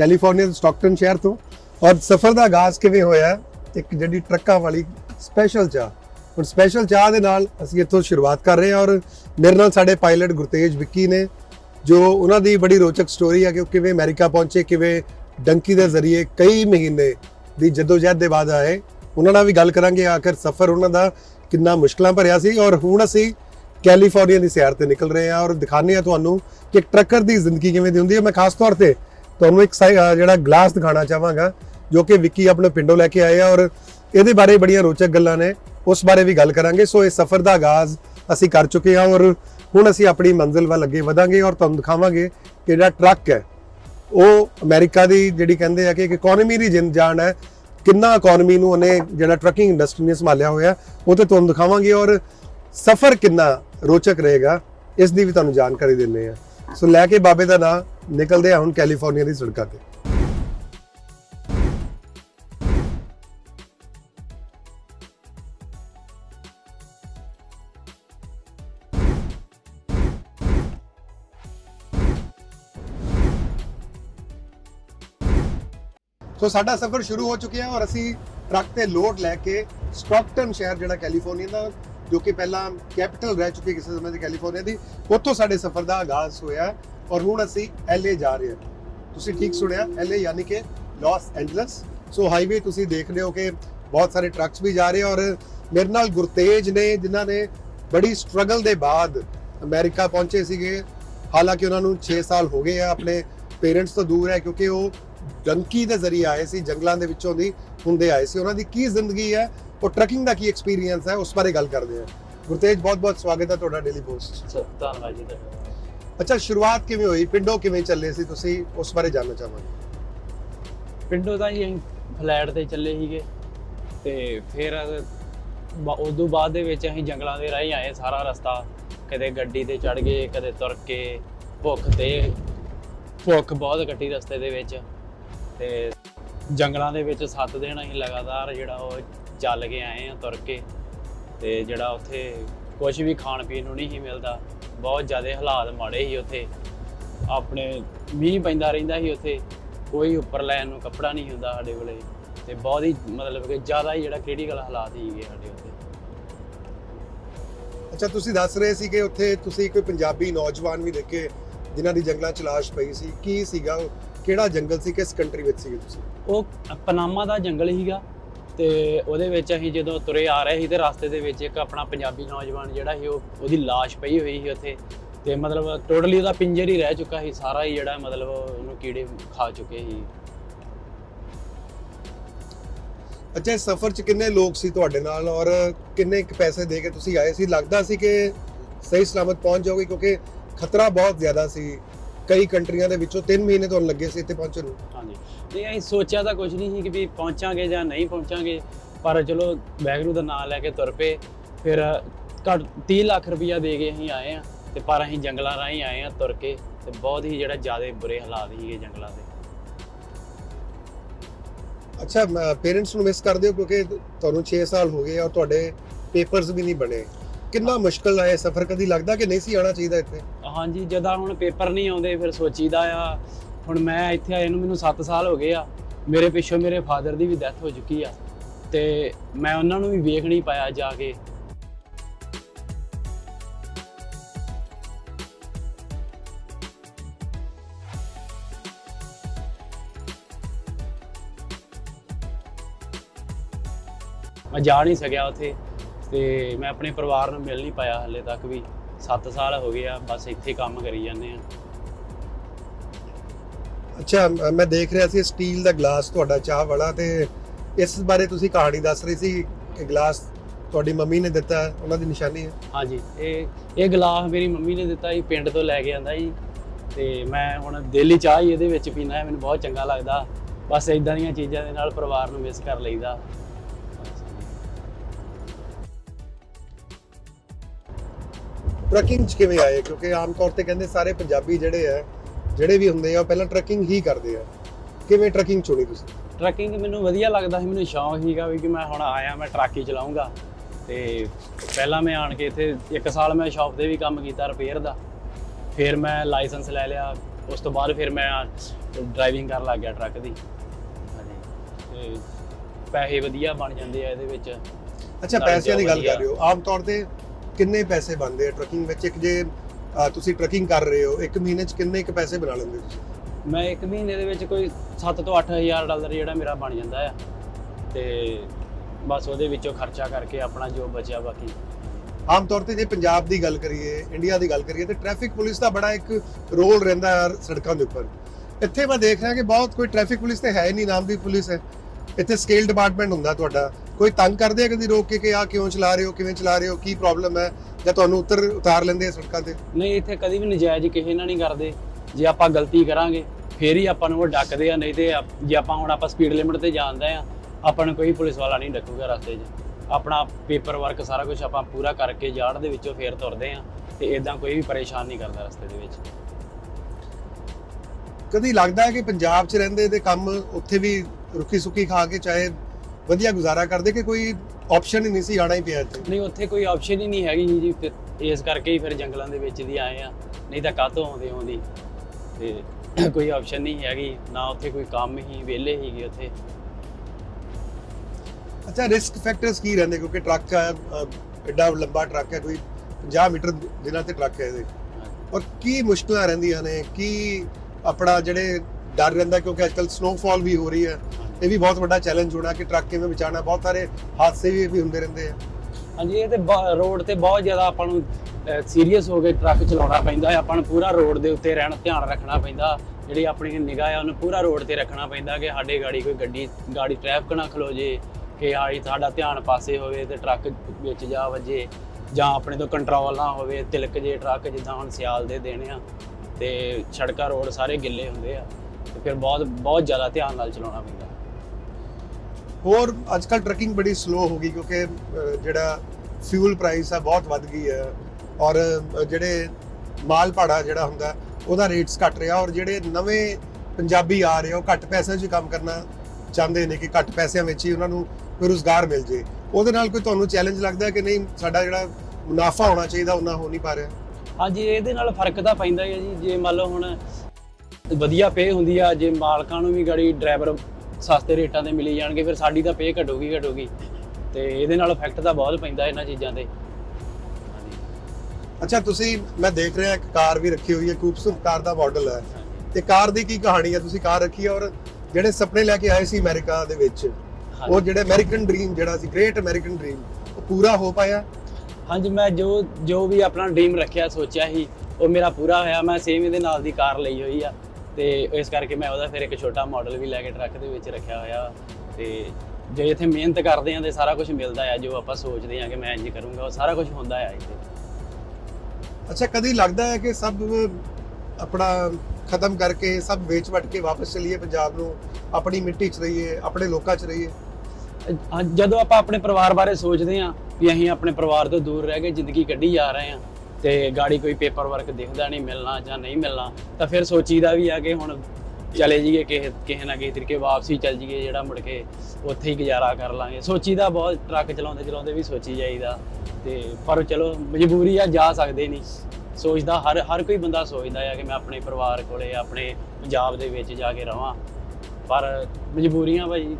California ਦੇ Stockton ਸ਼ਹਿਰ ਤੋਂ ਔਰ ਸਫ਼ਰ ਦਾ ਆਗਾਜ਼ ਕਿਵੇਂ ਹੋਇਆ? ਇੱਕ ਜਿਹੜੀ ਟਰੱਕਾਂ ਵਾਲੀ ਸਪੈਸ਼ਲ ਚਾਹ। ਹੁਣ ਸਪੈਸ਼ਲ ਚਾਹ ਦੇ ਨਾਲ ਅਸੀਂ ਇੱਥੋਂ ਸ਼ੁਰੂਆਤ ਕਰ ਰਹੇ ਹਾਂ ਔਰ ਮੇਰੇ ਨਾਲ ਸਾਡੇ ਪਾਇਲਟ ਗੁਰਤੇਜ ਵਿੱਕੀ ਨੇ, ਜੋ ਉਹਨਾਂ ਦੀ ਬੜੀ ਰੋਚਕ ਸਟੋਰੀ ਹੈ ਕਿ ਉਹ ਕਿਵੇਂ ਅਮਰੀਕਾ ਪਹੁੰਚੇ, ਕਿਵੇਂ ਡੰਕੀ ਦੇ ਜ਼ਰੀਏ ਕਈ ਮਹੀਨੇ ਦੀ ਜਦੋਜਹਿਦ ਦੇ ਬਾਅਦ ਆਏ। ਉਹਨਾਂ ਨਾਲ ਵੀ ਗੱਲ ਕਰਾਂਗੇ ਆਖਰ ਸਫ਼ਰ ਉਹਨਾਂ ਦਾ ਕਿੰਨਾ ਮੁਸ਼ਕਲਾਂ ਭਰਿਆ ਸੀ ਔਰ ਹੁਣ ਅਸੀਂ ਕੈਲੀਫੋਰਨੀਆ ਦੀ ਸੈਰ ਤੇ ਨਿਕਲ ਰਹੇ ਹਾਂ ਔਰ ਦਿਖਾਉਂਦੇ ਹਾਂ ਤੁਹਾਨੂੰ ਕਿ ਟਰੱਕਰ ਦੀ ਜ਼ਿੰਦਗੀ ਕਿਵੇਂ ਦੀ ਹੁੰਦੀ ਹੈ। ਮੈਂ ਖਾਸ ਤੌਰ ਤੇ ਤੁਹਾਨੂੰ ਇੱਕ ਸਾਈ- ਜਿਹੜਾ ਗਲਾਸ ਦਿਖਾਣਾ ਚਾਹਾਂਗਾ, ਜੋ ਕਿ ਵਿੱਕੀ ਆਪਣੇ ਪਿੰਡੋਂ ਲੈ ਕੇ ਆਏ ਆ ਔਰ ਇਹਦੇ ਬਾਰੇ ਬੜੀਆਂ ਰੋਚਕ ਗੱਲਾਂ ਨੇ, ਉਸ ਬਾਰੇ ਵੀ ਗੱਲ ਕਰਾਂਗੇ। ਸੋ ਇਹ ਸਫ਼ਰ ਦਾ ਆਗਾਜ਼ ਅਸੀਂ ਕਰ ਚੁੱਕੇ ਹਾਂ ਔਰ ਹੁਣ ਅਸੀਂ ਆਪਣੀ ਮੰਜ਼ਿਲ ਵੱਲ ਅੱਗੇ ਵਧਾਂਗੇ ਔਰ ਤੁਹਾਨੂੰ ਦਿਖਾਵਾਂਗੇ ਕਿ ਜਿਹੜਾ ਟਰੱਕ ਹੈ, ਉਹ ਅਮਰੀਕਾ ਦੀ ਜਿਹੜੀ ਕਹਿੰਦੇ ਆ ਕਿ ਇੱਕ ਇਕਨੋਮੀ ਦੀ ਜਿੰਦ ਜਾਨ ਹੈ, ਕਿੰਨਾ ਇਕਨੋਮੀ ਨੂੰ ਉਹਨੇ ਜਿਹੜਾ ਟਰੱਕਿੰਗ ਇੰਡਸਟਰੀ ਨੇ ਸੰਭਾਲਿਆ ਹੋਇਆ, ਉਹ ਤੇ ਤੁਹਾਨੂੰ ਦਿਖਾਵਾਂਗੇ ਔਰ ਸਫ਼ਰ ਕਿੰਨਾ ਰੋਚਕ ਰਹੇਗਾ, ਇਸ ਦੀ ਵੀ ਤੁਹਾਨੂੰ ਜਾਣਕਾਰੀ ਦਿੰਦੇ ਆ ਸੋ ਲੈ ਕੇ ਬਾਬੇ ਦਾ ਨਾਂ ਨਿਕਲਦੇ ਆ ਹੁਣ ਕੈਲੀਫੋਰਨੀਆ ਦੀ ਸੜਕਾਂ ਤੇ ਸੋ ਸਾਡਾ ਸਫ਼ਰ ਸ਼ੁਰੂ ਹੋ ਚੁੱਕਿਆ ਔਰ ਅਸੀਂ ਟਰੱਕ ਤੇ ਲੋਡ ਲੈ ਕੇ ਸਟਾਕਟਨ ਸ਼ਹਿਰ ਜਿਹੜਾ ਕੈਲੀਫੋਰਨੀਆ ਦਾ ਜੋ ਕਿ ਪਹਿਲਾਂ ਕੈਪੀਟਲ ਰਹਿ ਚੁੱਕੀ ਕਿਸੇ ਸਮੇਂ ਤੇ ਕੈਲੀਫੋਰਨੀਆ ਦੀ, ਉੱਥੋਂ ਸਾਡੇ ਸਫ਼ਰ ਦਾ ਆਗਾਜ਼ ਹੋਇਆ ਔਰ ਹੁਣ ਅਸੀਂ ਐਲਏ ਜਾ ਰਹੇ ਹਾਂ। ਤੁਸੀਂ ਠੀਕ ਸੁਣਿਆ? ਐਲਏ ਯਾਨੀ ਕਿ ਲਾਸ ਐਂਜਲਸ ਸੋ ਹਾਈਵੇ ਤੁਸੀਂ ਦੇਖ ਰਹੇ ਹੋ ਕਿ ਬਹੁਤ ਸਾਰੇ ਟਰੱਕਸ ਵੀ ਜਾ ਰਹੇ ਔਰ ਮੇਰੇ ਨਾਲ ਗੁਰਤੇਜ ਨੇ, ਜਿਨ੍ਹਾਂ ਨੇ ਬੜੀ ਸਟਰਗਲ ਦੇ ਬਾਅਦ ਅਮਰੀਕਾ ਪਹੁੰਚੇ ਸੀਗੇ। ਹਾਲਾਂਕਿ ਉਹਨਾਂ ਨੂੰ 6 ਸਾਲ ਹੋ ਗਏ ਆ, ਆਪਣੇ ਪੇਰੈਂਟਸ ਤੋਂ ਦੂਰ ਹੈ ਕਿਉਂਕਿ ਉਹ ਡੰਕੀ ਦੇ ਜ਼ਰੀਏ ਆਏ ਸੀ, ਜੰਗਲਾਂ ਦੇ ਵਿੱਚੋਂ ਦੀ ਹੁੰਦੇ ਆਏ ਸੀ। ਉਹਨਾਂ ਦੀ ਕੀ ਜ਼ਿੰਦਗੀ ਹੈ? ਉਹ ਟਰੱਕਿੰਗ ਦਾ ਕੀ ਐਕਸਪੀਰੀਅੰਸ ਹੈ ਉਸ ਬਾਰੇ ਗੱਲ ਕਰਦੇ ਹਾਂ। ਗੁਰਤੇਜ ਬਹੁਤ ਬਹੁਤ ਸਵਾਗਤ ਹੈ ਤੁਹਾਡਾ ਡੇਲੀ ਪੋਸਟ ਸਰ ਧੰਨਵਾਦ ਜੀ ਅੱਛਾ ਸ਼ੁਰੂਆਤ ਕਿਵੇਂ ਹੋਈ? ਪਿੰਡੋਂ ਕਿਵੇਂ ਚੱਲੇ ਸੀ ਤੁਸੀਂ? ਉਸ ਬਾਰੇ ਜਾਣਨਾ ਚਾਹਾਂਗੇ। ਪਿੰਡੋਂ ਤਾਂ ਅਸੀਂ ਫਲੈਟ ਤੇ ਚੱਲੇ ਸੀਗੇ ਤੇ ਫਿਰ ਉਦੋਂ ਬਾਅਦ ਦੇ ਵਿੱਚ ਅਸੀਂ ਜੰਗਲਾਂ ਦੇ ਰਾਹੀਂ ਆਏ ਸਾਰਾ ਰਸਤਾ। ਕਦੇ ਗੱਡੀ ਤੇ ਚੜ ਗਏ ਕਦੇ ਤੁਰ ਕੇ ਭੁੱਖ ਤੇ ਭੁੱਖ ਬਹੁਤ ਕੱਟੀ ਰਸਤੇ ਦੇ ਵਿੱਚ। ਤੇ ਜੰਗਲਾਂ ਦੇ ਵਿੱਚ 7 ਦਿਨ ਅਸੀਂ ਲਗਾਤਾਰ ਜਿਹੜਾ ਉਹ ਚੱਲ ਕੇ ਆਏ ਆ ਤੁਰ ਕੇ। ਤੇ ਜਿਹੜਾ ਉੱਥੇ ਕੁਝ ਵੀ ਖਾਣ ਪੀਣ ਨੂੰ ਨਹੀਂ ਸੀ ਮਿਲਦਾ ਬਹੁਤ ਜ਼ਿਆਦਾ ਹਾਲਾਤ ਮਾੜੇ ਸੀ ਉੱਥੇ। ਆਪਣੇ ਮੀਂਹ ਪੈਂਦਾ ਰਹਿੰਦਾ ਸੀ ਉੱਥੇ ਕੋਈ ਉੱਪਰ ਲੈਣ ਨੂੰ ਕੱਪੜਾ ਨਹੀਂ ਹੁੰਦਾ ਸਾਡੇ ਕੋਲੇ। ਤੇ ਬਹੁਤ ਹੀ ਮਤਲਬ ਕਿ ਜ਼ਿਆਦਾ ਹੀ ਜਿਹੜਾ ਕ੍ਰਿਟੀਕਲ ਹਾਲਾਤ ਸੀਗੇ ਸਾਡੇ ਉੱਥੇ। ਅੱਛਾ ਤੁਸੀਂ ਦੱਸ ਰਹੇ ਸੀ ਕਿ ਉੱਥੇ ਤੁਸੀਂ ਕੋਈ ਪੰਜਾਬੀ ਨੌਜਵਾਨ ਵੀ ਦੇਖੇ ਜਿਨ੍ਹਾਂ ਦੀ ਜੰਗਲਾਂ ਚ ਲਾਸ਼ ਪਈ ਸੀ। ਕੀ ਸੀਗਾ ਕਿਹੜਾ ਜੰਗਲ ਸੀ? ਕਿਸ ਕੰਟਰੀ ਵਿੱਚ ਸੀਗੇ ਤੁਸੀਂ? ਉਹ ਪਨਾਮਾ ਦਾ ਜੰਗਲ ਸੀਗਾ। ਤੇ ਉਹਦੇ ਵਿੱਚ ਅਸੀਂ ਜਦੋਂ ਤੁਰੇ ਆ ਰਹੇ ਸੀ ਤੇ ਰਸਤੇ ਦੇ ਵਿੱਚ ਇੱਕ ਆਪਣਾ ਪੰਜਾਬੀ ਨੌਜਵਾਨ ਜਿਹੜਾ ਸੀ, ਉਹ ਉਹਦੀ ਲਾਸ਼ ਪਈ ਹੋਈ ਸੀ ਉੱਥੇ। ਤੇ ਮਤਲਬ ਟੋਟਲੀ ਉਹਦਾ ਪਿੰਜਰ ਹੀ ਰਹਿ ਚੁੱਕਾ ਸੀ, ਸਾਰਾ ਹੀ ਜਿਹੜਾ ਮਤਲਬ ਉਹਨੂੰ ਕੀੜੇ ਖਾ ਚੁੱਕੇ ਸੀ। ਅੱਛਾ, ਇਸ ਸਫ਼ਰ 'ਚ ਕਿੰਨੇ ਲੋਕ ਸੀ ਤੁਹਾਡੇ ਨਾਲ ਔਰ ਕਿੰਨੇ ਕੁ ਪੈਸੇ ਦੇ ਕੇ ਤੁਸੀਂ ਆਏ ਸੀ? ਲੱਗਦਾ ਸੀ ਕਿ ਸਹੀ ਸਲਾਮਤ ਪਹੁੰਚ ਜਾਓਗੇ ਕਿਉਂਕਿ ਖਤਰਾ ਬਹੁਤ ਜ਼ਿਆਦਾ ਸੀ। ਕਈ ਕੰਟਰੀਆਂ ਦੇ ਵਿੱਚੋਂ 3 ਮਹੀਨੇ ਤੁਹਾਨੂੰ ਲੱਗੇ ਸੀ ਇੱਥੇ ਪਹੁੰਚਣ ਨੂੰ। ਹਾਂਜੀ। ਤੇ ਅਸੀਂ ਸੋਚਿਆ ਤਾਂ ਕੁਝ ਨਹੀਂ ਸੀ ਕਿ ਵੀ ਪਹੁੰਚਾਂਗੇ ਜਾਂ ਨਹੀਂ ਪਹੁੰਚਾਂਗੇ ਪਰ ਚਲੋ ਵੈਗਰੂ ਦਾ ਨਾਮ ਲੈ ਕੇ ਤੁਰ ਪਏ। ਫਿਰ ਘੱਟ 30 ਲੱਖ ਰੁਪਈਆ ਦੇ ਕੇ ਅਸੀਂ ਆਏ ਆ ਤੇ ਪਰ ਅਸੀਂ ਜੰਗਲਾਂ ਰਾਹੀਂ ਆਏ ਆ ਤੁਰ ਕੇ ਤੇ ਬਹੁਤ ਹੀ ਜਿਹੜਾ ਜ਼ਿਆਦਾ ਬੁਰੇ ਹਾਲਾਤ ਸੀਗੇ ਜੰਗਲਾਂ ਦੇ। ਅੱਛਾ ਪੇਰੈਂਟਸ ਨੂੰ ਮਿਸ ਕਰਦੇ ਹੋ ਕਿਉਂਕਿ ਤੁਹਾਨੂੰ 6 ਸਾਲ ਹੋ ਗਏ ਔਰ ਤੁਹਾਡੇ ਪੇਪਰਸ ਵੀ ਨਹੀਂ ਬਣੇ। ਕਿੰਨਾ ਮੁਸ਼ਕਲ ਆਇਆ ਸਫ਼ਰ, ਕਦੀ ਲੱਗਦਾ ਕਿ ਨਹੀਂ ਸੀ ਆਉਣਾ ਚਾਹੀਦਾ ਇੱਥੇ? ਹਾਂਜੀ, ਜਦਾਂ ਹੁਣ ਪੇਪਰ ਨਹੀਂ ਆਉਂਦੇ, ਫਿਰ ਸੋਚੀਦਾ ਆ। ਹੁਣ ਮੈਂ ਇੱਥੇ ਆਏ ਨੂੰ ਮੈਨੂੰ 7 ਸਾਲ ਹੋ ਗਏ ਆ। ਮੇਰੇ ਪਿੱਛੋਂ ਮੇਰੇ ਫਾਦਰ ਦੀ ਵੀ ਡੈਥ ਹੋ ਚੁੱਕੀ ਆ। ਤੇ ਮੈਂ ਉਹਨਾਂ ਨੂੰ ਵੀ ਵੇਖ ਨਹੀਂ ਪਾਇਆ ਜਾ ਕੇ। ਮੈਂ ਜਾ ਨਹੀਂ ਸਕਿਆ ਉੱਥੇ। ਤੇ ਮੈਂ ਆਪਣੇ ਪਰਿਵਾਰ ਨੂੰ ਮਿਲ ਨਹੀਂ ਪਾਇਆ ਹਲੇ ਤੱਕ ਵੀ। 7 ਸਾਲ ਹੋ ਗਏ ਆ ਬਸ ਇੱਥੇ ਕੰਮ ਕਰੀ ਜਾਂਦੇ ਆ। ਅੱਛਾ ਮ- ਦੇਖ ਰਿਹਾ ਸੀ ਸਟੀਲ ਦਾ ਗਲਾਸ ਤੁਹਾਡਾ ਚਾਹ ਵਾਲਾ ਤੇ ਇਸ ਬਾਰੇ ਤੁਸੀਂ ਕਹਾਣੀ ਦੱਸ ਰਹੀ ਸੀ ਕਿ ਗਲਾਸ ਤੁਹਾਡੀ ਮੰਮੀ ਨੇ ਦਿੱਤਾ ਉਹਨਾਂ ਦੀ ਨਿਸ਼ਾਨੀ ਹੈ। ਹਾਂਜੀ ਇਹ ਇਹ ਗਲਾਸ ਮੇਰੀ ਮੰਮੀ ਨੇ ਦਿੱਤਾ ਜੀ ਪਿੰਡ ਤੋਂ ਲੈ ਕੇ ਆਂਦਾ ਜੀ। ਤੇ ਮੈਂ ਹੁਣ ਡੇਲੀ ਚਾਹ ਹੀ ਇਹਦੇ ਵਿੱਚ ਪੀਣਾ ਹੈ ਮੈਨੂੰ ਬਹੁਤ ਚੰਗਾ ਲੱਗਦਾ। ਬਸ ਇਦਾਂ ਦੀਆਂ ਚੀਜ਼ਾਂ ਦੇ ਨਾਲ ਪਰਿਵਾਰ ਨੂੰ ਮਿਸ ਕਰ ਲਈਦਾ। ਟਰੱਕਿੰਗ 'ਚ ਕਿਵੇਂ ਆਏ? ਕਿਉਂਕਿ ਆਮ ਤੌਰ ਤੇ ਕਹਿੰਦੇ ਸਾਰੇ ਪੰਜਾਬੀ ਜਿਹੜੇ ਆ ਜਿਹੜੇ ਵੀ ਹੁੰਦੇ ਆ ਉਹ ਪਹਿਲਾਂ ਟਰੱਕਿੰਗ ਹੀ ਕਰਦੇ ਆ। ਕਿਵੇਂ ਟਰੱਕਿੰਗ ਚੁਣੀ ਤੁਸੀਂ? ਟਰੱਕਿੰਗ ਮੈਨੂੰ ਵਧੀਆ ਲੱਗਦਾ ਸੀ ਮੈਨੂੰ ਸ਼ੌਂਕ ਸੀਗਾ ਵੀ ਕਿ ਮੈਂ ਹੁਣ ਆਇਆ ਮੈਂ ਟਰੱਕ ਹੀ ਚਲਾਉਂਗਾ। ਤੇ ਪਹਿਲਾਂ ਮੈਂ ਆਣ ਕੇ ਇੱਥੇ ਇੱਕ ਸਾਲ ਮੈਂ ਸ਼ਾਪ ਤੇ ਵੀ ਕੰਮ ਕੀਤਾ ਰਿਪੇਅਰ ਦਾ। ਫਿਰ ਮੈਂ ਲਾਇਸੈਂਸ ਲੈ ਲਿਆ ਉਸ ਤੋਂ ਬਾਅਦ ਫਿਰ ਮੈਂ ਡਰਾਈਵਿੰਗ ਕਰਨ ਲੱਗ ਗਿਆ ਟਰੱਕ ਦੀ। ਹਾਂਜੀ। ਤੇ ਪੈਸੇ ਵਧੀਆ ਬਣ ਜਾਂਦੇ ਆ ਇਹਦੇ ਵਿੱਚ। ਅੱਛਾ ਪੈਸਿਆਂ ਦੀ ਗੱਲ। ਕਰ ਰਹੇ ਹੋ। ਆਮ ਤੌਰ ਤੇ ਕਿੰਨੇ ਪੈਸੇ ਬਣਦੇ ਆ ਟਰਕਿੰਗ ਵਿੱਚ? ਇੱਕ ਜੇ ਅ, ਤੁਸੀਂ ਟਰਕਿੰਗ ਕਰ ਰਹੇ ਹੋ ਇੱਕ ਮਹੀਨੇ 'ਚ ਕਿੰਨੇ ਕੁ ਪੈਸੇ ਬਣਾ ਲੈਂਦੇ ਹੋ ਤੁਸੀਂ? ਮੈਂ ਇੱਕ ਮਹੀਨੇ ਦੇ ਵਿੱਚ ਕੋਈ 7 ਤੋਂ 8000 ਡਾਲਰ ਜਿਹੜਾ ਮੇਰਾ ਬਣ ਜਾਂਦਾ ਆ। ਤੇ ਬਸ ਉਹਦੇ ਵਿੱਚੋਂ ਖਰਚਾ ਕਰਕੇ ਆਪਣਾ ਜੋ ਬਚਿਆ ਬਾਕੀ। ਆਮ ਤੌਰ ਤੇ ਜੇ ਪੰਜਾਬ ਦੀ ਗੱਲ ਕਰੀਏ ਇੰਡੀਆ ਦੀ ਗੱਲ ਕਰੀਏ ਤੇ ਟ੍ਰੈਫਿਕ ਪੁਲਿਸ ਦਾ ਬੜਾ ਇੱਕ ਰੋਲ ਰਹਿੰਦਾ ਹੈ ਸੜਕਾਂ ਦੇ ਉੱਪਰ। ਇੱਥੇ ਮੈਂ ਦੇਖ ਰਿਹਾ ਕਿ ਬਹੁਤ ਕੋਈ ਟ੍ਰੈਫਿਕ ਪੁਲਿਸ ਤੇ ਹੈ ਹੀ ਨਹੀਂ ਨਾਮ ਦੀ ਪੁਲਿਸ ਹੈ। ਇੱਥੇ ਸਕੇਲ ਡਿਪਾਰਟਮੈਂਟ ਹੁੰਦਾ ਤੁਹਾਡਾ। ਕੋਈ ਤੰਗ ਕਰਦੇ ਆ ਕਦੀ ਰੋਕ ਕੇ ਕਿ ਆ ਕਿਉਂ ਚਲਾ ਰਹੇ ਹੋ ਕਿਵੇਂ ਚਲਾ ਰਹੇ ਹੋ ਕੀ ਪ੍ਰੋਬਲਮ ਹੈ? ਜਾਂ ਤੁਹਾਨੂੰ ਉੱਤਰ ਉਤਾਰ ਲੈਂਦੇ ਆ ਸੜਕਾਂ ਤੇ? ਨਹੀਂ ਇੱਥੇ ਕਦੀ ਵੀ ਨਜਾਇਜ਼ ਕਿਸੇ ਨਾਲ ਨਹੀਂ ਕਰਦੇ। ਜੇ ਆਪਾਂ ਗਲਤੀ ਕਰਾਂਗੇ ਫੇਰ ਹੀ ਆਪਾਂ ਨੂੰ ਉਹ ਡੱਕਦੇ ਆ ਨਹੀਂ ਤੇ ਆਪ- ਜੇ ਆਪਾਂ ਹੁਣ ਆਪਾਂ ਸਪੀਡ ਲਿਮਟ ਤੇ ਜਾਂਦੇ ਆ ਆਪਾਂ ਨੂੰ ਕੋਈ ਪੁਲਿਸ ਵਾਲਾ ਨਹੀਂ ਡੱਕੂਗਾ ਰਸਤੇ 'ਚ। ਆਪਣਾ ਪੇਪਰ ਵਰਕ ਸਾਰਾ ਕੁਝ ਆਪਾਂ ਪੂਰਾ ਕਰਕੇ ਯਾਰਡ ਦੇ ਵਿੱਚੋਂ ਫੇਰ ਤੁਰਦੇ ਆ ਤੇ ਇਦਾਂ ਕੋਈ ਵੀ ਪਰੇਸ਼ਾਨ ਨਹੀਂ ਕਰਦਾ ਰਸਤੇ ਦੇ ਵਿੱਚ। ਕਦੀ ਲੱਗਦਾ ਹੈ ਕਿ ਪੰਜਾਬ 'ਚ ਰਹਿੰਦੇ ਤੇ ਕੰਮ ਉੱਥੇ ਵੀ ਰੁੱਖੀ ਸੁੱਕੀ ਖਾ ਕੇ ਚਾਹੇ ਵਧੀਆ ਗੁਜ਼ਾਰਾ ਕਰਦੇ ਕਿ ਕੋਈ ਆਪਸ਼ਨ ਹੀ ਨਹੀਂ ਸੀ ਆਣਾ ਹੀ ਪਿਆ ਇੱਥੇ? ਨਹੀਂ ਉੱਥੇ ਕੋਈ ਆਪਸ਼ਨ ਹੀ ਨਹੀਂ ਹੈਗੀ ਜੀ ਜੀ ਤੇ ਇਸ ਕਰਕੇ ਹੀ ਫਿਰ ਜੰਗਲਾਂ ਦੇ ਵਿੱਚ ਦੀ ਆਏ ਆ। ਨਹੀਂ ਤਾਂ ਕਾਹਤੋਂ ਆਉਂਦੇ ਆਉਂਦੀ। ਤੇ ਕੋਈ ਆਪਸ਼ਨ ਨਹੀਂ ਹੈਗੀ ਨਾ ਉੱਥੇ ਕੋਈ ਕੰਮ ਹੀ ਵਿਹਲੇ ਹੀਗੇ ਉੱਥੇ। ਅੱਛਾ ਰਿਸਕ ਫੈਕਟਰਸ ਕੀ ਰਹਿੰਦੇ? ਕਿਉਂਕਿ ਟਰੱਕ ਹੈ ਐਡਾ ਲੰਬਾ ਟਰੱਕ ਹੈ ਕੋਈ 50 ਮੀਟਰ ਜਿਨ੍ਹਾਂ ਤੇ ਟਰੱਕ ਹੈ ਇਹਦੇ। ਔਰ ਕੀ ਮੁਸ਼ਕਲਾਂ ਰਹਿੰਦੀਆਂ ਨੇ? ਕੀ ਆਪਣਾ ਜਿਹੜੇ ਡਰ ਰਹਿੰਦਾ? ਕਿਉਂਕਿ ਅੱਜਕੱਲ ਸਨੋਫਾਲ ਵੀ ਹੋ ਰਹੀ ਹੈ। ਇਹ ਵੀ ਬਹੁਤ ਵੱਡਾ ਚੈਲੰਜ ਹੋਣਾ ਕਿ ਟਰੱਕ ਕਿਵੇਂ ਬਚਾਉਣਾ, ਬਹੁਤ ਸਾਰੇ ਹਾਦਸੇ ਵੀ ਵੀ ਹੁੰਦੇ ਰਹਿੰਦੇ ਆ। ਹਾਂਜੀ, ਇਹ ਤੇ ਰੋਡ ਤੇ ਬਹੁਤ ਜ਼ਿਆਦਾ ਆਪਾਂ ਨੂੰ ਸੀਰੀਅਸ ਹੋ ਕੇ ਟਰੱਕ ਚਲਾਉਣਾ ਪੈਂਦਾ ਹੈ। ਆਪਾਂ ਨੂੰ ਪੂਰਾ ਰੋਡ ਦੇ ਉੱਤੇ ਰਹਿਣ, ਧਿਆਨ ਰੱਖਣਾ ਪੈਂਦਾ। ਜਿਹੜੀ ਆਪਣੀ ਨਿਗਾਹ ਆ ਉਹਨੂੰ ਪੂਰਾ ਰੋਡ ਤੇ ਰੱਖਣਾ ਪੈਂਦਾ ਕਿ ਸਾਡੇ ਗਾੜੀ ਕੋਈ ਗੱਡੀ, ਗਾੜੀ ਟ੍ਰੈਫਿਕ ਨਾ ਖਲੋ ਜੇ, ਕਿ ਆਈ ਸਾਡਾ ਧਿਆਨ ਪਾਸੇ ਹੋਵੇ ਤੇ ਟਰੱਕ ਵਿੱਚ ਜਾ ਵੱਜੇ, ਜਾਂ ਆਪਣੇ ਤੋਂ ਕੰਟਰੋਲ ਨਾ ਹੋਵੇ, ਤਿਲਕ ਜੇ ਟਰੱਕ ਜਿੱਦਾਂ ਹੁਣ ਸਿਆਲ ਦੇ ਦੇਣੇ ਆ, ਤੇ ਸੜਕਾਂ ਰੋਡ ਸਾਰੇ ਗਿੱਲੇ ਹੁੰਦੇ ਆ। ਤੇ ਫਿਰ ਬਹੁਤ ਬਹੁਤ ਜ਼ਿਆਦਾ ਧਿਆਨ ਨਾਲ ਚਲਾਉਣਾ ਪੈਂਦਾ। ਹੋਰ ਅੱਜ ਅੱਜਕੱਲ ਟਰੈਕਿੰਗ ਬੜੀ ਸਲੋ ਹੋ ਗਈ ਕਿਉਂਕਿ ਜਿਹੜਾ ਫਿਊਲ ਪ੍ਰਾਈਸ ਆ ਬਹੁਤ ਵੱਧ ਗਈ ਹੈ ਔਰ ਜਿਹੜੇ ਮਾਲ ਭਾੜਾ ਜਿਹੜਾ ਹੁੰਦਾ, ਉਹਦਾ ਰੇਟਸ ਘਟ ਰਿਹਾ ਔਰ ਜਿਹੜੇ ਨਵੇਂ ਪੰਜਾਬੀ ਆ ਰਹੇ ਉਹ ਘੱਟ ਪੈਸਿਆਂ 'ਚ ਕੰਮ ਕਰਨਾ ਚਾਹੁੰਦੇ ਨੇ ਕਿ ਘੱਟ ਪੈਸਿਆਂ ਵਿੱਚ ਹੀ ਉਹਨਾਂ ਨੂੰ ਕੋਈ ਰੁਜ਼ਗਾਰ ਮਿਲ ਜੇ। ਉਹਦੇ ਨਾਲ ਕੋਈ ਤੁਹਾਨੂੰ ਚੈਲੰਜ ਲੱਗਦਾ ਕਿ ਨਹੀਂ, ਸਾਡਾ ਜਿਹੜਾ ਮੁਨਾਫਾ ਹੋਣਾ ਚਾਹੀਦਾ ਉਹਨਾਂ ਹੋ ਨਹੀਂ ਪਾ ਰਿਹਾ? ਹਾਂਜੀ, ਇਹਦੇ ਨਾਲ ਫ਼ਰਕ ਤਾਂ ਪੈਂਦਾ ਹੀ ਹੈ ਜੀ। ਜੇ ਮੰਨ ਲਓ ਹੁਣ ਵਧੀਆ ਪੇ ਹੁੰਦੀ ਆ, ਜੇ ਮਾਲਕਾਂ ਨੂੰ ਵੀ ਗਾੜੀ ਡਰਾਈਵਰ ਸਸਤੇ ਰੇਟਾਂ ਤੇ ਮਿਲੀ ਜਾਣਗੇ ਫਿਰ ਸਾਡੀ ਤਾਂ ਪੇ ਘਟੂਗੀ ਘਟੂਗੀ। ਤੇ ਇਹਦੇ ਨਾਲ ਇਫੈਕਟ ਤਾਂ ਬਹੁਤ ਪੈਂਦਾ ਇਹਨਾਂ ਚੀਜ਼ਾਂ ਤੇ। ਅੱਛਾ ਤੁਸੀਂ ਮੈਂ ਦੇਖ ਰਿਹਾ ਇੱਕ ਕਾਰ ਵੀ ਰੱਖੀ ਹੋਈ ਹੈ ਖੂਬਸੂਰਤ ਕਾਰ ਦਾ ਮਾਡਲ ਹੈ। ਤੇ ਕਾਰ ਦੀ ਕੀ ਕਹਾਣੀ ਹੈ? ਤੁਸੀਂ ਕਾਰ ਰੱਖੀ ਹੈ ਔਰ ਜਿਹੜੇ ਸੁਪਨੇ ਲੈ ਕੇ ਆਏ ਸੀ ਅਮਰੀਕਾ ਦੇ ਵਿੱਚ ਉਹ ਜਿਹੜੇ ਅਮਰੀਕਨ ਡ੍ਰੀਮ ਜਿਹੜਾ ਸੀ ਗ੍ਰੇਟ ਅਮਰੀਕਨ ਡ੍ਰੀਮ ਉਹ ਪੂਰਾ ਹੋ ਪਾਇਆ? ਹਾਂਜੀ ਮੈਂ ਜੋ ਜੋ ਵੀ ਆਪਣਾ ਡ੍ਰੀਮ ਰੱਖਿਆ ਸੋਚਿਆ ਸੀ ਉਹ ਮੇਰਾ ਪੂਰਾ ਹੋਇਆ। ਮੈਂ ਸੇਮ ਇਹਦੇ ਨਾਲ ਦੀ ਕਾਰ ਲਈ ਹੋਈ ਆ। ਤੇ ਇਸ ਕਰਕੇ ਮੈਂ ਉਹਦਾ ਫਿਰ ਇੱਕ ਛੋਟਾ ਮਾਡਲ ਵੀ ਲੈ ਕੇ ਟਰੱਕ ਦੇ ਵਿੱਚ ਰੱਖਿਆ ਹੋਇਆ ਤੇ ਜੇ ਇੱਥੇ ਮਿਹਨਤ ਕਰਦੇ ਆ ਤੇ ਸਾਰਾ ਕੁਝ ਮਿਲਦਾ ਆ ਜੋ ਆਪਾਂ ਸੋਚਦੇ ਆ ਕਿ ਮੈਂ ਇੰਜ ਕਰੂੰਗਾ ਉਹ ਸਾਰਾ ਕੁਝ ਹੁੰਦਾ ਆ ਇੱਥੇ। ਅੱਛਾ ਕਦੀ ਲੱਗਦਾ ਹੈ ਕਿ ਸਭ ਆਪਣਾ ਖਤਮ ਕਰਕੇ ਸਭ ਵੇਚ ਵਟ ਕੇ ਵਾਪਸ ਚਲੀਏ ਪੰਜਾਬ ਨੂੰ? ਆਪਣੀ ਮਿੱਟੀ 'ਚ ਰਹੀਏ ਆਪਣੇ ਲੋਕਾਂ 'ਚ ਰਹੀਏ? ਜਦੋਂ ਆਪਾਂ ਆਪਣੇ ਪਰਿਵਾਰ ਬਾਰੇ ਸੋਚਦੇ ਹਾਂ ਵੀ ਅਸੀਂ ਆਪਣੇ ਪਰਿਵਾਰ ਤੋਂ ਦੂਰ ਰਹਿ ਕੇ ਜ਼ਿੰਦਗੀ ਕੱਢੀ ਜਾ ਰਹੇ ਹਾਂ ਤੇ ਗਾੜੀ ਕੋਈ ਪੇਪਰ ਵਰਕ ਦਿਖਦਾ ਨਹੀਂ ਮਿਲਣਾ ਜਾਂ ਨਹੀਂ ਮਿਲਣਾ ਤਾਂ ਫਿਰ ਸੋਚੀਦਾ ਵੀ ਆ ਕਿ ਹੁਣ ਚਲੇ ਜਾਈਏ ਕਿਸੇ ਕਿਸੇ ਨਾ ਕਿਸੇ ਤਰੀਕੇ ਵਾਪਸੀ ਚੱਲ ਜਾਈਏ ਜਿਹੜਾ ਮੁੜ ਕੇ ਉੱਥੇ ਹੀ ਗੁਜ਼ਾਰਾ ਕਰ ਲਾਂਗੇ। ਸੋਚੀਦਾ ਬਹੁਤ ਟਰੱਕ ਚਲਾਉਂਦੇ ਚਲਾਉਂਦੇ ਵੀ ਸੋਚੀ ਜਾਈਦਾ। ਤੇ ਪਰ ਚਲੋ ਮਜਬੂਰੀ ਆ ਜਾ ਸਕਦੇ ਨਹੀਂ। ਸੋਚਦਾ ਹਰ ਹਰ ਕੋਈ ਬੰਦਾ ਸੋਚਦਾ ਆ ਕਿ ਮੈਂ ਆਪਣੇ ਪਰਿਵਾਰ ਕੋਲੇ ਆਪਣੇ ਪੰਜਾਬ ਦੇ ਵਿੱਚ ਜਾ ਕੇ ਰਵਾਂ। ਪਰ ਮਜਬੂਰੀਆਂ ਭਾਈ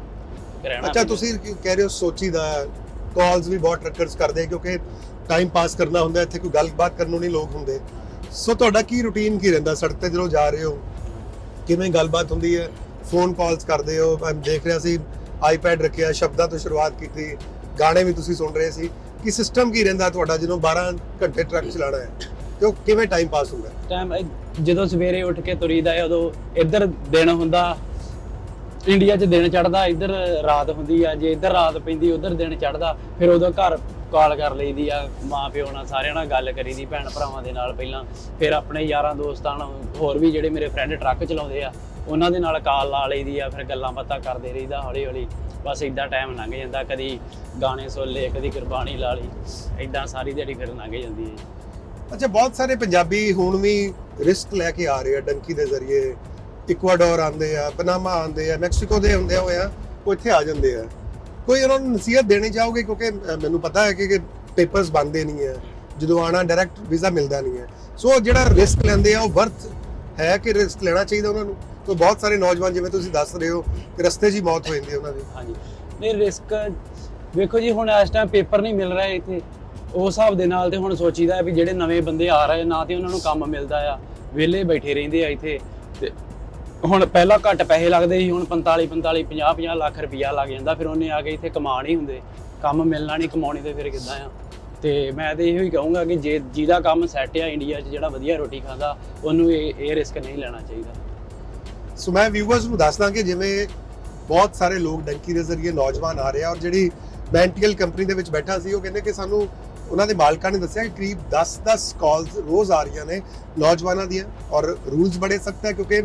ਰਹਿਣਾ ਅੱਛਾ। ਤੁਸੀਂ ਕਹਿ ਰਹੇ ਹੋ ਸੋਚੀਦਾ ਕਾਲਸ ਵੀ ਬਹੁਤ ਟਰੱਕਰਸ ਕਰਦੇ ਕਿਉਂਕਿ ਟਾਈਮ ਪਾਸ ਕਰਨਾ ਹੁੰਦਾ ਇੱਥੇ ਕੋਈ ਗੱਲਬਾਤ ਕਰਨ ਨੂੰ ਨਹੀਂ ਲੋਕ ਹੁੰਦੇ। ਸੋ ਤੁਹਾਡਾ ਕੀ ਰੁਟੀਨ ਕੀ ਰਹਿੰਦਾ? ਸੜਕ ਤੇ ਜਦੋਂ ਜਾ ਰਹੇ ਹੋ, ਕਿਵੇਂ ਗੱਲਬਾਤ ਹੁੰਦੀ ਹੈ? ਫੋਨ ਕਾਲਸ ਕਰਦੇ ਹੋ, ਮੈਂ ਦੇਖ ਰਿਹਾ ਸੀ ਆਈਪੈਡ ਰੱਖਿਆ, ਸ਼ਬਦਾਂ ਤੋਂ ਸ਼ੁਰੂਆਤ ਕੀਤੀ, ਗਾਣੇ ਵੀ ਤੁਸੀਂ ਸੁਣ ਰਹੇ ਸੀ। ਕਿ ਸਿਸਟਮ ਕੀ ਰਹਿੰਦਾ ਤੁਹਾਡਾ ਜਦੋਂ 12 ਘੰਟੇ ਟਰੱਕ ਚਲਾਉਣਾ ਹੈ? ਤੇ ਉਹ ਕਿਵੇਂ ਟਾਈਮ ਪਾਸ ਹੁੰਦਾ ਟਾਈਮ ਜਦੋਂ ਸਵੇਰੇ ਉੱਠ ਕੇ ਤੁਰੀਦਾ ਹੈ, ਉਦੋਂ ਇੱਧਰ ਦਿਨ ਹੁੰਦਾ, ਇੰਡੀਆ 'ਚ ਦਿਨ ਚੜਦਾ ਇੱਧਰ ਰਾਤ ਹੁੰਦੀ ਆ, ਜੇ ਇੱਧਰ ਰਾਤ ਪੈਂਦੀ, ਉੱਧਰ ਦਿਨ ਚੜਦਾ ਫਿਰ ਉਦੋਂ ਘਰ ਕਾਲ ਕਰ ਲਈਦੀ ਆ, ਮਾਂ ਪਿਓ ਨਾਲ ਸਾਰਿਆਂ ਨਾਲ ਗੱਲ ਕਰੀਦੀ, ਭੈਣ ਭਰਾਵਾਂ ਦੇ ਨਾਲ ਪਹਿਲਾਂ। ਫਿਰ ਆਪਣੇ ਯਾਰਾਂ ਦੋਸਤਾਂ ਨਾਲ, ਹੋਰ ਵੀ ਜਿਹੜੇ ਮੇਰੇ ਫਰੈਂਡ ਟਰੱਕ ਚਲਾਉਂਦੇ ਆ, ਉਹਨਾਂ ਦੇ ਨਾਲ ਕਾਲ ਲਾ ਲਈਦੀ ਆ, ਫਿਰ ਗੱਲਾਂ ਬਾਤਾਂ ਕਰਦੇ ਰਹੀਦਾ ਹੌਲੀ ਹੌਲੀ ਬਸ ਇਦਾਂ ਟਾਈਮ ਲੰਘ ਜਾਂਦਾ, ਕਦੀ ਗਾਣੇ ਸੁਣ ਲਏ, ਕਦੀ ਕੁਰਬਾਨੀ ਲਾ ਲਈ ਇਦਾਂ ਸਾਰੀ ਦਿਹਾੜੀ ਫਿਰ ਲੰਘ ਜਾਂਦੀ ਹੈ ਅੱਛਾ, ਬਹੁਤ ਸਾਰੇ ਪੰਜਾਬੀ ਹੁਣ ਵੀ ਰਿਸਕ ਲੈ ਕੇ ਆ ਰਹੇ ਆ, ਡੰਕੀ ਦੇ ਜ਼ਰੀਏ। ਇਕਵਾਡੋਰ ਆਉਂਦੇ ਆ ਪਨਾਮਾ ਆਉਂਦੇ ਆ ਮੈਕਸੀਕੋ ਦੇ ਹੁੰਦੇ ਹੋਏ ਆ, ਉਹ ਇੱਥੇ ਆ ਜਾਂਦੇ ਆ। ਕੋਈ ਉਹਨਾਂ ਨੂੰ ਨਸੀਹਤ ਦੇਣੀ ਚਾਹੋਗੇ? ਕਿਉਂਕਿ ਮੈਨੂੰ ਪਤਾ ਹੈ ਕਿ ਪੇਪਰਸ ਬਣਦੇ ਨਹੀਂ ਹੈ। ਜਦੋਂ ਆਣਾ ਡਾਇਰੈਕਟ ਵੀਜ਼ਾ ਮਿਲਦਾ ਨਹੀਂ ਹੈ। ਸੋ ਜਿਹੜਾ ਰਿਸਕ ਲੈਂਦੇ ਆ, ਉਹ ਵਰਥ ਹੈ ਕਿ ਰਿਸਕ ਲੈਣਾ ਚਾਹੀਦਾ ਉਹਨਾਂ ਨੂੰ? ਸੋ ਬਹੁਤ ਸਾਰੇ ਨੌਜਵਾਨ, ਜਿਵੇਂ ਤੁਸੀਂ ਦੱਸ ਰਹੇ ਹੋ, ਕਿ ਰਸਤੇ 'ਚ ਹੀ ਮੌਤ ਹੋ ਜਾਂਦੀ ਹੈ ਉਹਨਾਂ ਦੀ। ਹਾਂਜੀ। ਨਹੀਂ ਰਿਸਕ ਵੇਖੋ ਜੀ, ਹੁਣ ਇਸ ਟਾਈਮ ਪੇਪਰ ਨਹੀਂ ਮਿਲ ਰਿਹਾ ਇੱਥੇ। ਉਸ ਹਿਸਾਬ ਦੇ ਨਾਲ ਤੇ ਹੁਣ ਸੋਚੀਦਾ ਵੀ ਜਿਹੜੇ ਨਵੇਂ ਬੰਦੇ ਆ ਰਹੇ ਨਾ ਤੇ ਉਹਨਾਂ ਨੂੰ ਕੰਮ ਮਿਲਦਾ ਆ। ਵਿਹਲੇ ਬੈਠੇ ਰਹਿੰਦੇ ਆ ਇੱਥੇ। ਤੇ ਹੁਣ ਪਹਿਲਾਂ ਘੱਟ ਪੈਸੇ ਲੱਗਦੇ ਸੀ, ਹੁਣ 45 45 50 50 ਲੱਖ ਰੁਪਈਆ ਲੱਗ ਜਾਂਦਾ, ਫਿਰ ਉਹਨੇ ਆ ਕੇ ਇੱਥੇ ਕਮਾ ਨਹੀਂ ਹੁੰਦੇ। ਕੰਮ ਮਿਲਣਾ ਨਹੀਂ, ਕਮਾਉਣੀ ਤੇ ਫਿਰ ਕਿੱਦਾਂ ਆ? ਤੇ ਮੈਂ ਤੇ ਇਹੋ ਹੀ ਕਹੂੰਗਾ ਕਿ ਜੇ ਜਿਹਦਾ ਕੰਮ ਸੈੱਟ ਆ ਇੰਡੀਆ 'ਚ, ਜਿਹੜਾ ਵਧੀਆ ਰੋਟੀ ਖਾਂਦਾ, ਉਹਨੂੰ ਇਹ ਇਹ ਰਿਸਕ ਨਹੀਂ ਲੈਣਾ ਚਾਹੀਦਾ। ਸੋ ਮੈਂ ਵਿਊਅਰਸ ਨੂੰ ਦੱਸਦਾ ਕਿ ਜਿਵੇਂ ਬਹੁਤ ਸਾਰੇ ਲੋਕ ਡੰਕੀ ਦੇ ਜ਼ਰੀਏ ਨੌਜਵਾਨ ਆ ਰਹੇ ਆ, ਔਰ ਜਿਹੜੀ ਬੈਂਟੀਅਲ ਕੰਪਨੀ ਦੇ ਵਿੱਚ ਬੈਠਾ ਸੀ, ਉਹ ਕਹਿੰਦੇ ਕਿ ਸਾਨੂੰ ਉਹਨਾਂ ਦੇ ਮਾਲਕਾਂ ਨੇ ਦੱਸਿਆ ਕਿ ਕਰੀਬ 10-10 ਕਾਲਸ ਰੋਜ਼ ਆ ਰਹੀਆਂ ਨੇ ਨੌਜਵਾਨਾਂ ਦੀਆਂ, ਔਰ ਰੂਲਸ ਬੜੇ ਸਖਤ ਹੈ ਕਿਉਂਕਿ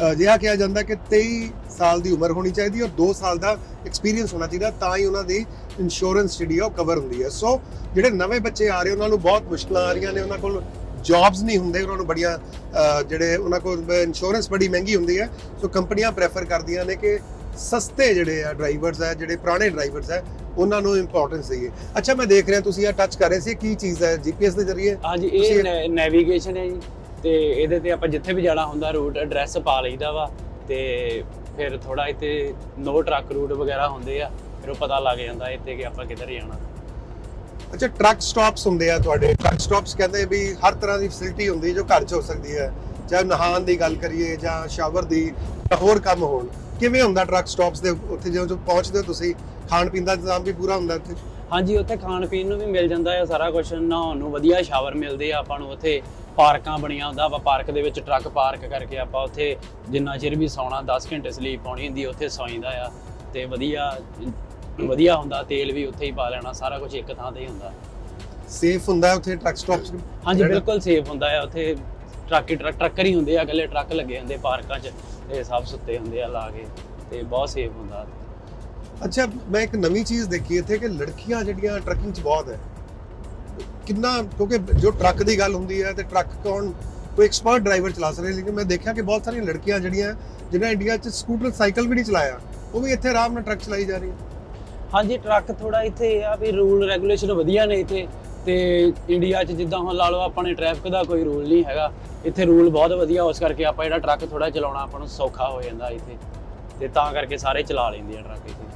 ਅ, ਜਿਹਾ ਕਿਹਾ ਜਾਂਦਾ ਕਿ 23 ਸਾਲ ਦੀ ਉਮਰ ਹੋਣੀ ਚਾਹੀਦੀ ਔਰ 2 ਸਾਲ ਦਾ ਐਕਸਪੀਰੀਅੰਸ ਹੋਣਾ ਚਾਹੀਦਾ ਤਾਂ ਹੀ ਉਹਨਾਂ ਦੀ ਇੰਸ਼ੋਰੈਂਸ ਜਿਹੜੀ ਆ ਉਹ ਕਵਰ ਹੁੰਦੀ ਹੈ। ਸੋ ਜਿਹੜੇ ਨਵੇਂ ਬੱਚੇ ਆ ਰਹੇ ਉਹਨਾਂ ਨੂੰ ਬਹੁਤ ਮੁਸ਼ਕਲਾਂ ਆ ਰਹੀਆਂ ਨੇ ਉਹਨਾਂ ਕੋਲ ਜੌਬਸ ਨਹੀਂ ਹੁੰਦੇ ਉਹਨਾਂ ਨੂੰ ਬੜੀਆਂ ਜਿਹੜੇ ਉਹਨਾਂ ਕੋਲ ਇੰਸ਼ੋਰੈਂਸ ਬੜੀ ਮਹਿੰਗੀ ਹੁੰਦੀ ਹੈ। ਸੋ ਕੰਪਨੀਆਂ ਪ੍ਰੈਫਰ ਕਰਦੀਆਂ ਨੇ ਕਿ ਸਸਤੇ ਜਿਹੜੇ ਆ ਡਰਾਈਵਰਸ ਆ ਜਿਹੜੇ ਪੁਰਾਣੇ ਡਰਾਈਵਰਸ ਆ ਉਹਨਾਂ ਨੂੰ ਇੰਪੋਰਟੈਂਸ ਦਈਏ। ਅੱਛਾ ਮੈਂ ਦੇਖ ਰਿਹਾ ਤੁਸੀਂ ਇਹ ਟੱਚ ਕਰ ਰਹੇ ਸੀ ਕੀ ਚੀਜ਼ ਹੈ? ਜੀਪੀਐਸ ਦੇ ਜ਼ਰੀਏ? ਹਾਂਜੀ ਇਹ ਨੈਵੀਗੇਸ਼ਨ ਹੈ ਜੀ। ਤੇ ਇਹਦੇ ਤੇ ਆਪਾਂ ਜਿੱਥੇ ਵੀ ਜਾਣਾ ਹੁੰਦਾ ਰੂਟ ਐਡਰੈਸ ਪਾ ਲਈਦਾ ਵਾ ਤੇ ਫਿਰ ਥੋੜਾ ਇੱਥੇ ਨੋ ਟਰੱਕ ਰੂਟ ਵਗੈਰਾ ਹੁੰਦੇ ਆ ਫਿਰ ਉਹ ਪਤਾ ਲੱਗ ਜਾਂਦਾ ਇੱਥੇ ਕਿ ਆਪਾਂ ਕਿੱਧਰ ਜਾਣਾ। ਅੱਛਾ ਟਰੱਕ ਸਟਾਪਸ ਹੁੰਦੇ ਆ ਤੁਹਾਡੇ। ਟਰੱਕ ਸਟਾਪਸ ਕਹਿੰਦੇ ਵੀ ਹਰ ਤਰ੍ਹਾਂ ਦੀ ਫੈਸਿਲਿਟੀ ਹੁੰਦੀ ਜੋ ਘਰ 'ਚ ਹੋ ਸਕਦੀ ਹੈ। ਚਾਹੇ ਨਹਾਉਣ ਦੀ ਗੱਲ ਕਰੀਏ ਜਾਂ ਸ਼ਾਵਰ ਦੀ ਜਾਂ ਹੋਰ ਕੰਮ ਹੋਣ। ਕਿਵੇਂ ਹੁੰਦਾ ਟਰੱਕ ਸਟਾਪਸ ਦੇ ਉੱਥੇ ਜਦੋਂ ਪਹੁੰਚਦੇ ਹੋ ਤੁਸੀਂ ਖਾਣ ਪੀਣ ਦਾ ਇੰਤਜ਼ਾਮ ਵੀ ਪੂਰਾ ਹੁੰਦਾ ਉੱਥੇ? ਹਾਂਜੀ ਉੱਥੇ ਖਾਣ ਪੀਣ ਨੂੰ ਵੀ ਮਿਲ ਜਾਂਦਾ ਹੈ ਸਾਰਾ ਕੁਝ ਨਹਾਉਣ ਨੂੰ ਵਧੀਆ ਸ਼ਾਵਰ ਮਿਲਦੇ ਆ ਆਪਾਂ ਨੂੰ ਉੱਥੇ। ਪਾਰਕਾਂ ਬਣੀਆਂ ਹੁੰਦਾ ਆਪਾਂ ਪਾਰਕ ਦੇ ਵਿੱਚ ਟਰੱਕ ਪਾਰਕ ਕਰਕੇ ਆਪਾਂ ਉੱਥੇ ਜਿੰਨਾ ਚਿਰ ਵੀ ਸੌਣਾ 10 ਘੰਟੇ ਸਲੀਪ ਪਾਉਣੀ ਹੁੰਦੀ ਉੱਥੇ ਸੌਂਈਦਾ ਆ ਤੇ ਵਧੀਆ ਵਧੀਆ ਹੁੰਦਾ ਤੇਲ ਵੀ ਉੱਥੇ ਹੀ ਪਾ ਲੈਣਾ ਸਾਰਾ ਕੁਝ ਇੱਕ ਥਾਂ ਤੇ ਹੀ ਹੁੰਦਾ। ਸੇਫ ਹੁੰਦਾ ਹੈ ਉੱਥੇ ਟਰੱਕ ਸਟਾਪਸ ਹਾਂਜੀ ਬਿਲਕੁਲ ਸੇਫ ਹੁੰਦਾ ਆ ਉੱਥੇ ਟਰੱਕ ਹੀ ਟਰੱਕ ਟਰੱਕਰ ਹੀ ਹੁੰਦੇ ਆ ਇਕੱਲੇ ਟਰੱਕ ਲੱਗੇ ਹੁੰਦੇ ਪਾਰਕਾਂ 'ਚ ਤੇ ਸਭ ਸੁੱਤੇ ਹੁੰਦੇ ਆ ਲਾ ਕੇ ਤੇ ਬਹੁਤ ਸੇਫ ਹੁੰਦਾ। ਅੱਛਾ ਮੈਂ ਇੱਕ ਨਵੀਂ ਚੀਜ਼ ਦੇਖੀ ਇੱਥੇ ਕਿ ਲੜਕੀਆਂ ਜਿਹੜੀਆਂ ਟਰੱਕਿੰਗ 'ਚ ਬਹੁਤ ਹੈ। ਕਿੰਨਾ, ਕਿਉਂਕਿ ਜੋ ਟਰੱਕ ਦੀ ਗੱਲ ਹੁੰਦੀ ਹੈ ਤੇ ਟਰੱਕ ਕੌਣ, ਕੋਈ ਐਕਸਪਰਟ ਡਰਾਈਵਰ ਚਲਾ ਸਕਦੇ ਲੇਕਿਨ ਮੈਂ ਦੇਖਿਆ ਕਿ ਬਹੁਤ ਸਾਰੀਆਂ ਲੜਕੀਆਂ ਜਿਹੜੀਆਂ, ਜਿਨ੍ਹਾਂ ਇੰਡੀਆ 'ਚ ਸਕੂਟਰ, ਸਾਈਕਲ ਵੀ ਨਹੀਂ ਚਲਾਇਆ, ਉਹ ਵੀ ਇੱਥੇ ਆਰਾਮ ਨਾਲ ਟਰੱਕ ਚਲਾਈ ਜਾ ਰਹੀਆਂ ਹਾਂਜੀ, ਟਰੱਕ ਥੋੜਾ ਇੱਥੇ ਆ ਵੀ ਰੂਲ, ਰੈਗੂਲੇਸ਼ਨ ਵਧੀਆ ਨੇ ਇੱਥੇ, ਤੇ ਇੰਡੀਆ 'ਚ ਜਿੱਦਾਂ ਹੁਣ ਲਾ ਲਓ ਆਪਾਂ ਨੇ ਟ੍ਰੈਫਿਕ ਦਾ ਕੋਈ ਰੂਲ ਨਹੀਂ ਹੈਗਾ, ਇੱਥੇ ਰੂਲ ਬਹੁਤ ਵਧੀਆ, ਉਸ ਕਰਕੇ ਆਪਾਂ ਜਿਹੜਾ ਟਰੱਕ ਥੋੜਾ ਚਲਾਉਣਾ ਆਪਾਂ ਨੂੰ ਸੌਖਾ ਹੋ ਜਾਂਦਾ ਇੱਥੇ, ਤੇ ਤਾਂ ਕਰਕੇ ਸਾਰੇ ਚਲਾ ਲੈਂਦੇ ਆ ਟਰੱਕ ਇੱਥੇ।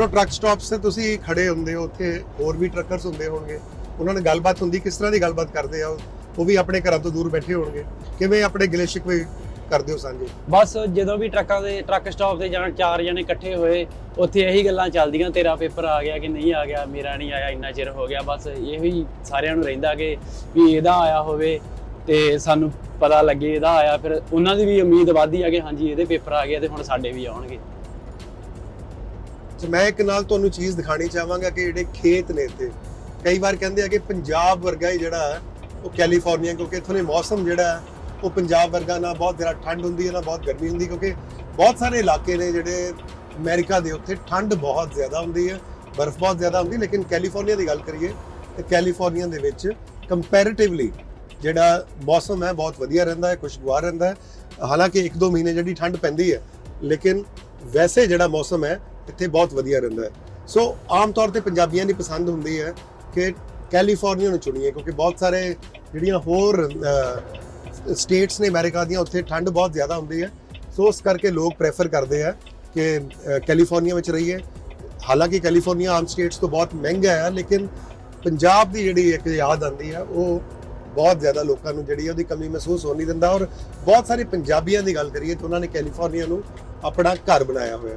ਜਦੋਂ ਟਰੱਕ ਸਟਾਪਸ ਤੇ ਤੁਸੀਂ ਖੜੇ ਹੁੰਦੇ ਹੋ, ਉੱਥੇ ਹੋਰ ਵੀ ਟਰੱਕਰਸ ਹੁੰਦੇ ਹੋਣਗੇ। ਉਹਨਾਂ ਨਾਲ ਗੱਲਬਾਤ ਹੁੰਦੀ, ਕਿਸ ਤਰ੍ਹਾਂ ਦੀ ਗੱਲਬਾਤ ਕਰਦੇ ਆ ਉਹ? ਵੀ ਆਪਣੇ ਘਰਾਂ ਤੋਂ ਦੂਰ ਬੈਠੇ ਹੋਣਗੇ। ਕਿਵੇਂ ਆਪਣੇ ਗਿਲੇ ਸ਼ਿਕਵੇ ਕਰਦੇ ਹੋ ਸਾਂਝੇ? ਬਸ ਜਦੋਂ ਵੀ ਟਰੱਕਾਂ ਦੇ ਟਰੱਕ ਸਟਾਪ ਤੇ ਜਾਣ, ਚਾਰ ਜਣੇ ਇਕੱਠੇ ਹੋਏ, ਉੱਥੇ ਇਹੀ ਗੱਲਾਂ ਚੱਲਦੀਆਂ, ਤੇਰਾ ਪੇਪਰ ਆ ਗਿਆ ਕਿ ਨਹੀਂ ਆ ਗਿਆ, ਮੇਰਾ ਨਹੀਂ ਆਇਆ, ਇੰਨਾ ਚਿਰ ਹੋ ਗਿਆ। ਬਸ ਇਹੋ ਹੀ ਸਾਰਿਆਂ ਨੂੰ ਰਹਿੰਦਾ ਕਿ ਵੀ ਇਹਦਾ ਆਇਆ ਹੋਵੇ ਤੇ ਸਾਨੂੰ ਪਤਾ ਲੱਗੇ, ਇਹਦਾ ਆਇਆ। ਫਿਰ ਉਹਨਾਂ ਦੀ ਵੀ ਉਮੀਦ ਵਧਦੀ ਆ ਕਿ ਹਾਂਜੀ, ਇਹਦੇ ਪੇਪਰ ਆ ਗਏ ਤੇ ਹੁਣ ਸਾਡੇ ਵੀ ਆਉਣਗੇ। ਤੇ ਮੈਂ ਇੱਕ ਨਾਲ ਤੁਹਾਨੂੰ ਚੀਜ਼ ਦਿਖਾਣੀ ਚਾਹਾਂਗਾ ਕਿ ਜਿਹੜੇ ਖੇਤ ਨੇ ਇੱਥੇ ਕਈ ਵਾਰ ਕਹਿੰਦੇ ਆ ਕਿ ਪੰਜਾਬ ਵਰਗਾ ਹੀ ਜਿਹੜਾ ਹੈ, ਉਹ ਕੈਲੀਫੋਰਨੀਆ ਕਿਉਂਕਿ ਇੱਥੋਂ ਦੇ ਮੌਸਮ ਜਿਹੜਾ ਉਹ ਪੰਜਾਬ ਵਰਗਾ ਨਾ ਬਹੁਤ ਜ਼ਿਆਦਾ ਠੰਡ ਹੁੰਦੀ ਹੈ ਨਾ ਬਹੁਤ ਗਰਮੀ ਹੁੰਦੀ ਕਿਉਂਕਿ ਬਹੁਤ ਸਾਰੇ ਇਲਾਕੇ ਨੇ ਜਿਹੜੇ ਅਮਰੀਕਾ ਦੇ ਉੱਥੇ ਠੰਡ ਬਹੁਤ ਜ਼ਿਆਦਾ ਹੁੰਦੀ ਹੈ ਬਰਫ਼ ਬਹੁਤ ਜ਼ਿਆਦਾ ਹੁੰਦੀ ਲੇਕਿਨ ਕੈਲੀਫੋਰਨੀਆ ਦੀ ਗੱਲ ਕਰੀਏ ਤੇ ਕੈਲੀਫੋਰਨੀਆ ਦੇ ਵਿੱਚ ਕੰਪੈਰੀਟਿਵਲੀ ਜਿਹੜਾ ਮੌਸਮ ਹੈ ਬਹੁਤ ਵਧੀਆ ਰਹਿੰਦਾ ਹੈ ਖੁਸ਼ਗਵਾਰ ਰਹਿੰਦਾ ਹੈ। ਹਾਲਾਂਕਿ 1-2 ਮਹੀਨੇ ਜਿਹੜੀ ਠੰਡ ਪੈਂਦੀ ਹੈ ਲੇਕਿਨ ਵੈਸੇ ਜਿਹੜਾ ਮੌਸਮ ਹੈ ਇੱਥੇ ਬਹੁਤ ਵਧੀਆ ਰਹਿੰਦਾ ਹੈ। ਸੋ ਆਮ ਤੌਰ ਤੇ ਪੰਜਾਬੀਆਂ ਦੀ ਪਸੰਦ ਹੁੰਦੀ ਹੈ ਕਿ ਕੈਲੀਫੋਰਨੀਆ ਨੂੰ ਚੁਣੀਏ, ਕਿਉਂਕਿ ਬਹੁਤ ਸਾਰੇ ਜਿਹੜੀਆਂ ਹੋਰ ਸਟੇਟਸ ਨੇ ਅਮਰੀਕਾ ਦੀਆਂ, ਉੱਥੇ ਠੰਡ ਬਹੁਤ ਜ਼ਿਆਦਾ ਹੁੰਦੀ ਹੈ। ਸੋ ਉਸ ਕਰਕੇ ਲੋਕ ਪ੍ਰੈਫਰ ਕਰਦੇ ਆ ਕਿ ਕੈਲੀਫੋਰਨੀਆ ਵਿੱਚ ਰਹੀਏ। ਹਾਲਾਂਕਿ ਕੈਲੀਫੋਰਨੀਆ ਆਮ ਸਟੇਟਸ ਤੋਂ ਬਹੁਤ ਮਹਿੰਗਾ ਹੈ, ਲੇਕਿਨ ਪੰਜਾਬ ਦੀ ਜਿਹੜੀ ਇੱਕ ਯਾਦ ਆਉਂਦੀ ਹੈ, ਉਹ ਬਹੁਤ ਜ਼ਿਆਦਾ ਲੋਕਾਂ ਨੂੰ ਜਿਹੜੀ ਹੈ ਉਹਦੀ ਕਮੀ ਮਹਿਸੂਸ ਹੋਣ ਨਹੀਂ ਦਿੰਦਾ। ਔਰ ਬਹੁਤ ਸਾਰੇ ਪੰਜਾਬੀਆਂ ਦੀ ਗੱਲ ਕਰੀਏ ਤਾਂ ਉਹਨਾਂ ਨੇ ਕੈਲੀਫੋਰਨੀਆ ਨੂੰ ਆਪਣਾ ਘਰ ਬਣਾਇਆ ਹੋਇਆ।